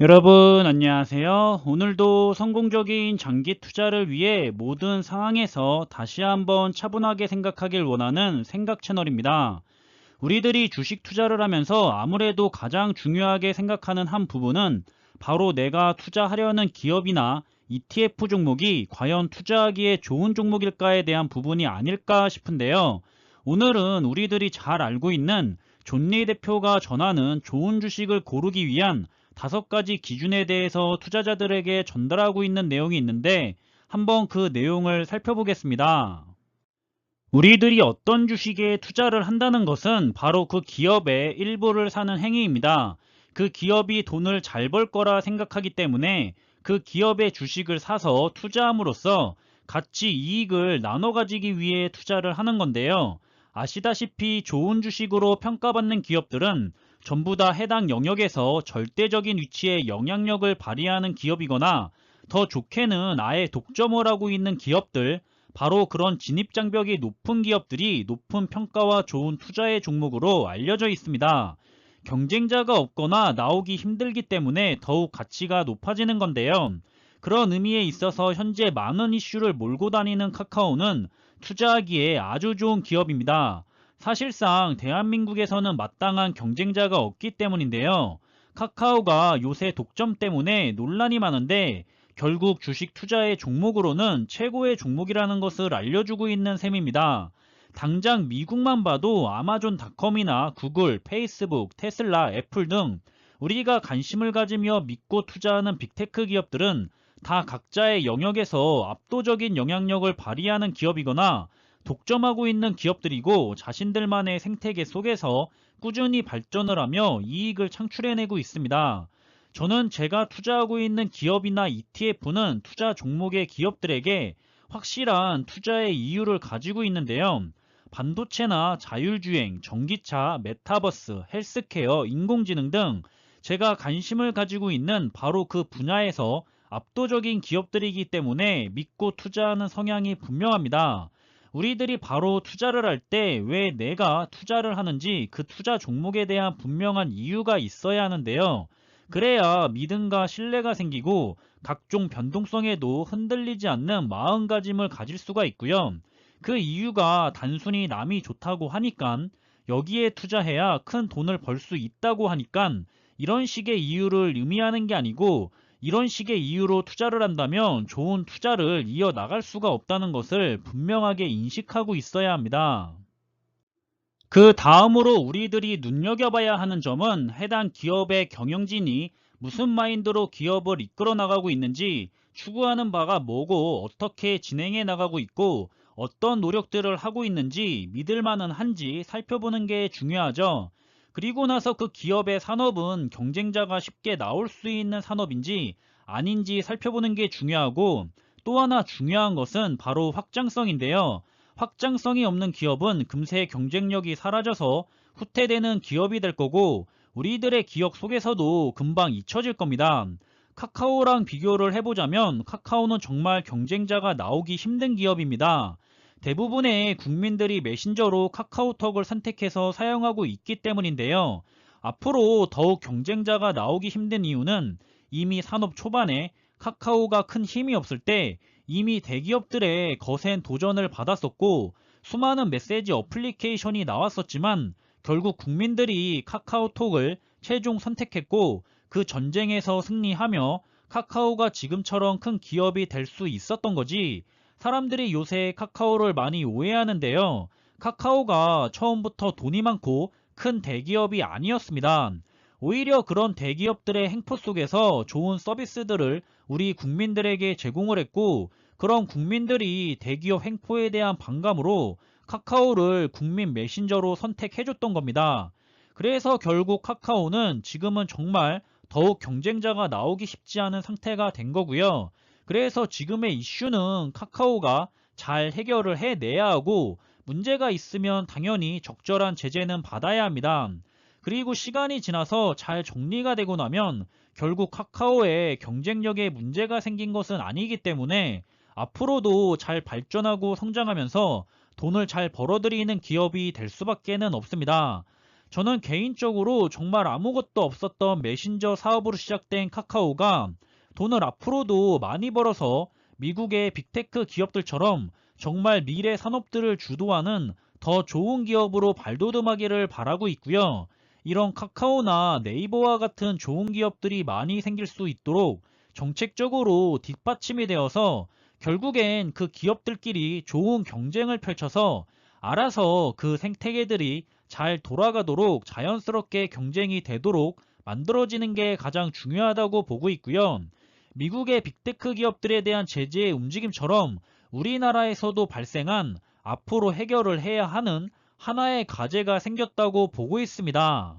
여러분 안녕하세요. 오늘도 성공적인 장기 투자를 위해 모든 상황에서 다시 한번 차분하게 생각하길 원하는 생각 채널입니다. 우리들이 주식 투자를 하면서 아무래도 가장 중요하게 생각하는 한 부분은 바로 내가 투자하려는 기업이나 ETF 종목이 과연 투자하기에 좋은 종목일까에 대한 부분이 아닐까 싶은데요. 오늘은 우리들이 잘 알고 있는 존리 대표가 전하는 좋은 주식을 고르기 위한 다섯 가지 기준에 대해서 투자자들에게 전달하고 있는 내용이 있는데 한번 그 내용을 살펴보겠습니다. 우리들이 어떤 주식에 투자를 한다는 것은 바로 그 기업의 일부를 사는 행위입니다. 그 기업이 돈을 잘 벌 거라 생각하기 때문에 그 기업의 주식을 사서 투자함으로써 같이 이익을 나눠 가지기 위해 투자를 하는 건데요. 아시다시피 좋은 주식으로 평가받는 기업들은 전부 다 해당 영역에서 절대적인 위치에 영향력을 발휘하는 기업이거나 더 좋게는 아예 독점을 하고 있는 기업들, 바로 그런 진입장벽이 높은 기업들이 높은 평가와 좋은 투자의 종목으로 알려져 있습니다. 경쟁자가 없거나 나오기 힘들기 때문에 더욱 가치가 높아지는 건데요. 그런 의미에 있어서 현재 많은 이슈를 몰고 다니는 카카오는 투자하기에 아주 좋은 기업입니다. 사실상 대한민국에서는 마땅한 경쟁자가 없기 때문인데요. 카카오가 요새 독점 때문에 논란이 많은데 결국 주식 투자의 종목으로는 최고의 종목이라는 것을 알려주고 있는 셈입니다. 당장 미국만 봐도 아마존닷컴이나 구글, 페이스북, 테슬라, 애플 등 우리가 관심을 가지며 믿고 투자하는 빅테크 기업들은 다 각자의 영역에서 압도적인 영향력을 발휘하는 기업이거나 독점하고 있는 기업들이고 자신들만의 생태계 속에서 꾸준히 발전을 하며 이익을 창출해내고 있습니다. 저는 제가 투자하고 있는 기업이나 ETF는 투자 종목의 기업들에게 확실한 투자의 이유를 가지고 있는데요. 반도체나 자율주행, 전기차, 메타버스, 헬스케어, 인공지능 등 제가 관심을 가지고 있는 바로 그 분야에서 압도적인 기업들이기 때문에 믿고 투자하는 성향이 분명합니다. 우리들이 바로 투자를 할 때 왜 내가 투자를 하는지 그 투자 종목에 대한 분명한 이유가 있어야 하는데요. 그래야 믿음과 신뢰가 생기고 각종 변동성에도 흔들리지 않는 마음가짐을 가질 수가 있고요. 그 이유가 단순히 남이 좋다고 하니까 여기에 투자해야 큰 돈을 벌 수 있다고 하니까 이런 식의 이유를 의미하는 게 아니고 이런 식의 이유로 투자를 한다면 좋은 투자를 이어나갈 수가 없다는 것을 분명하게 인식하고 있어야 합니다. 그 다음으로 우리들이 눈여겨봐야 하는 점은 해당 기업의 경영진이 무슨 마인드로 기업을 이끌어 나가고 있는지 추구하는 바가 뭐고 어떻게 진행해 나가고 있고 어떤 노력들을 하고 있는지 믿을 만은 한지 살펴보는 게 중요하죠. 그리고 나서 그 기업의 산업은 경쟁자가 쉽게 나올 수 있는 산업인지 아닌지 살펴보는 게 중요하고 또 하나 중요한 것은 바로 확장성인데요. 확장성이 없는 기업은 금세 경쟁력이 사라져서 후퇴되는 기업이 될 거고 우리들의 기억 속에서도 금방 잊혀질 겁니다. 카카오랑 비교를 해보자면 카카오는 정말 경쟁자가 나오기 힘든 기업입니다. 대부분의 국민들이 메신저로 카카오톡을 선택해서 사용하고 있기 때문인데요. 앞으로 더욱 경쟁자가 나오기 힘든 이유는 이미 산업 초반에 카카오가 큰 힘이 없을 때 이미 대기업들의 거센 도전을 받았었고 수많은 메시지 어플리케이션이 나왔었지만 결국 국민들이 카카오톡을 최종 선택했고 그 전쟁에서 승리하며 카카오가 지금처럼 큰 기업이 될 수 있었던 거지 사람들이 요새 카카오를 많이 오해하는데요. 카카오가 처음부터 돈이 많고 큰 대기업이 아니었습니다. 오히려 그런 대기업들의 행포 속에서 좋은 서비스들을 우리 국민들에게 제공을 했고 그런 국민들이 대기업 행포에 대한 반감으로 카카오를 국민 메신저로 선택해줬던 겁니다. 그래서 결국 카카오는 지금은 정말 더욱 경쟁자가 나오기 쉽지 않은 상태가 된 거고요. 그래서 지금의 이슈는 카카오가 잘 해결을 해내야 하고 문제가 있으면 당연히 적절한 제재는 받아야 합니다. 그리고 시간이 지나서 잘 정리가 되고 나면 결국 카카오의 경쟁력에 문제가 생긴 것은 아니기 때문에 앞으로도 잘 발전하고 성장하면서 돈을 잘 벌어들이는 기업이 될 수밖에는 없습니다. 저는 개인적으로 정말 아무것도 없었던 메신저 사업으로 시작된 카카오가 돈을 앞으로도 많이 벌어서 미국의 빅테크 기업들처럼 정말 미래 산업들을 주도하는 더 좋은 기업으로 발돋움하기를 바라고 있고요. 이런 카카오나 네이버와 같은 좋은 기업들이 많이 생길 수 있도록 정책적으로 뒷받침이 되어서 결국엔 그 기업들끼리 좋은 경쟁을 펼쳐서 알아서 그 생태계들이 잘 돌아가도록 자연스럽게 경쟁이 되도록 만들어지는 게 가장 중요하다고 보고 있고요. 미국의 빅테크 기업들에 대한 제재의 움직임처럼 우리나라에서도 발생한 앞으로 해결을 해야 하는 하나의 과제가 생겼다고 보고 있습니다.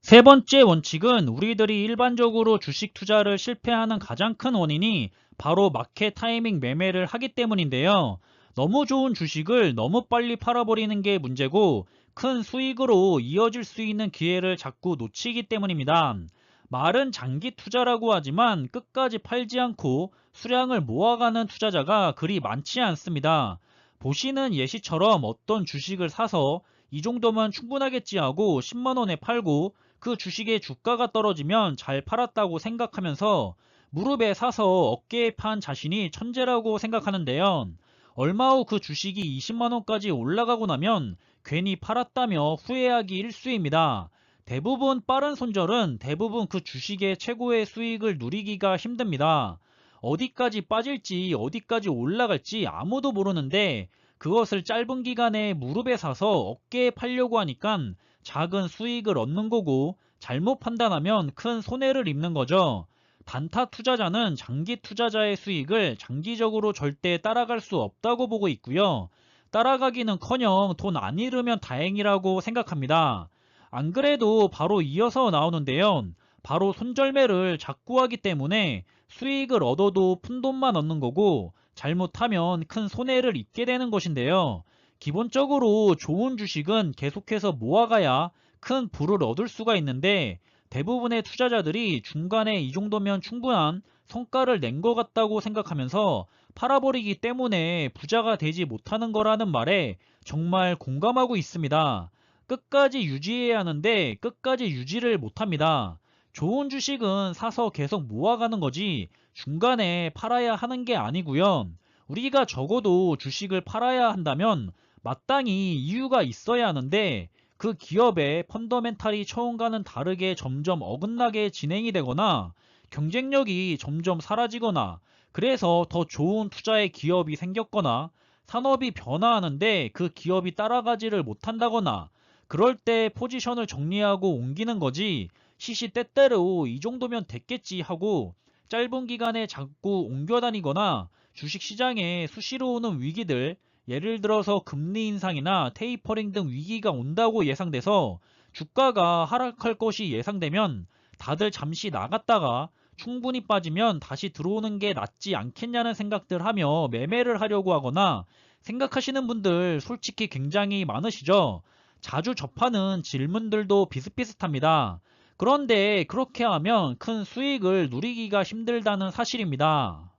세 번째 원칙은 우리들이 일반적으로 주식 투자를 실패하는 가장 큰 원인이 바로 마켓 타이밍 매매를 하기 때문인데요. 너무 좋은 주식을 너무 빨리 팔아버리는 게 문제고 큰 수익으로 이어질 수 있는 기회를 자꾸 놓치기 때문입니다. 말은 장기 투자라고 하지만 끝까지 팔지 않고 수량을 모아가는 투자자가 그리 많지 않습니다. 보시는 예시처럼 어떤 주식을 사서 이 정도면 충분하겠지 하고 10만원에 팔고 그 주식의 주가가 떨어지면 잘 팔았다고 생각하면서 무릎에 사서 어깨에 판 자신이 천재라고 생각하는데요. 얼마 후 그 주식이 20만원까지 올라가고 나면 괜히 팔았다며 후회하기 일쑤입니다. 대부분 빠른 손절은 대부분 그 주식의 최고의 수익을 누리기가 힘듭니다. 어디까지 빠질지 어디까지 올라갈지 아무도 모르는데 그것을 짧은 기간에 무릎에 사서 어깨에 팔려고 하니까 작은 수익을 얻는 거고 잘못 판단하면 큰 손해를 입는 거죠. 단타 투자자는 장기 투자자의 수익을 장기적으로 절대 따라갈 수 없다고 보고 있고요. 따라가기는 커녕 돈 안 잃으면 다행이라고 생각합니다. 안 그래도 바로 이어서 나오는데요. 바로 손절매를 자꾸 하기 때문에 수익을 얻어도 푼돈만 얻는 거고 잘못하면 큰 손해를 입게 되는 것인데요. 기본적으로 좋은 주식은 계속해서 모아가야 큰 부를 얻을 수가 있는데 대부분의 투자자들이 중간에 이 정도면 충분한 성과를 낸 것 같다고 생각하면서 팔아버리기 때문에 부자가 되지 못하는 거라는 말에 정말 공감하고 있습니다. 끝까지 유지해야 하는데 끝까지 유지를 못합니다. 좋은 주식은 사서 계속 모아가는 거지 중간에 팔아야 하는 게 아니고요. 우리가 적어도 주식을 팔아야 한다면 마땅히 이유가 있어야 하는데 그 기업의 펀더멘탈이 처음과는 다르게 점점 어긋나게 진행이 되거나 경쟁력이 점점 사라지거나 그래서 더 좋은 투자의 기업이 생겼거나 산업이 변화하는데 그 기업이 따라가지를 못한다거나 그럴 때 포지션을 정리하고 옮기는 거지 시시 때때로 이 정도면 됐겠지 하고 짧은 기간에 자꾸 옮겨 다니거나 주식시장에 수시로 오는 위기들 예를 들어서 금리 인상이나 테이퍼링 등 위기가 온다고 예상돼서 주가가 하락할 것이 예상되면 다들 잠시 나갔다가 충분히 빠지면 다시 들어오는 게 낫지 않겠냐는 생각들 하며 매매를 하려고 하거나 생각하시는 분들 솔직히 굉장히 많으시죠? 자주 접하는 질문들도 비슷비슷합니다. 그런데 그렇게 하면 큰 수익을 누리기가 힘들다는 사실입니다.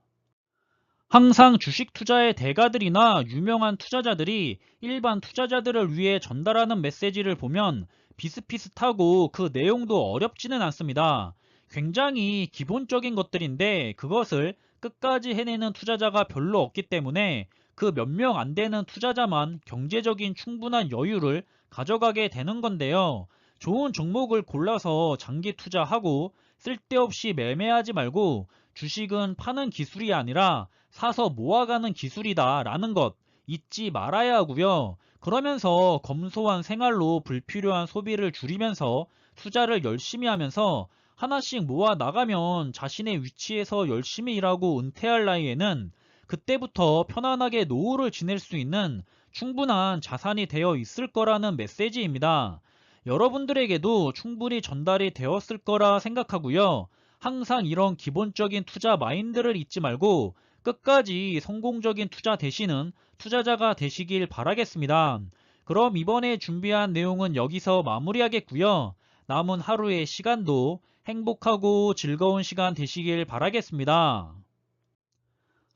항상 주식 투자의 대가들이나 유명한 투자자들이 일반 투자자들을 위해 전달하는 메시지를 보면 비슷비슷하고 그 내용도 어렵지는 않습니다. 굉장히 기본적인 것들인데 그것을 끝까지 해내는 투자자가 별로 없기 때문에 그 몇 명 안 되는 투자자만 경제적인 충분한 여유를 가져가게 되는 건데요. 좋은 종목을 골라서 장기 투자하고 쓸데없이 매매하지 말고 주식은 파는 기술이 아니라 사서 모아가는 기술이다 라는 것 잊지 말아야 하고요. 그러면서 검소한 생활로 불필요한 소비를 줄이면서 투자를 열심히 하면서 하나씩 모아 나가면 자신의 위치에서 열심히 일하고 은퇴할 나이에는 그때부터 편안하게 노후를 지낼 수 있는 충분한 자산이 되어 있을 거라는 메시지입니다. 여러분들에게도 충분히 전달이 되었을 거라 생각하고요. 항상 이런 기본적인 투자 마인드를 잊지 말고 끝까지 성공적인 투자 되시는 투자자가 되시길 바라겠습니다. 그럼 이번에 준비한 내용은 여기서 마무리하겠고요. 남은 하루의 시간도 행복하고 즐거운 시간 되시길 바라겠습니다.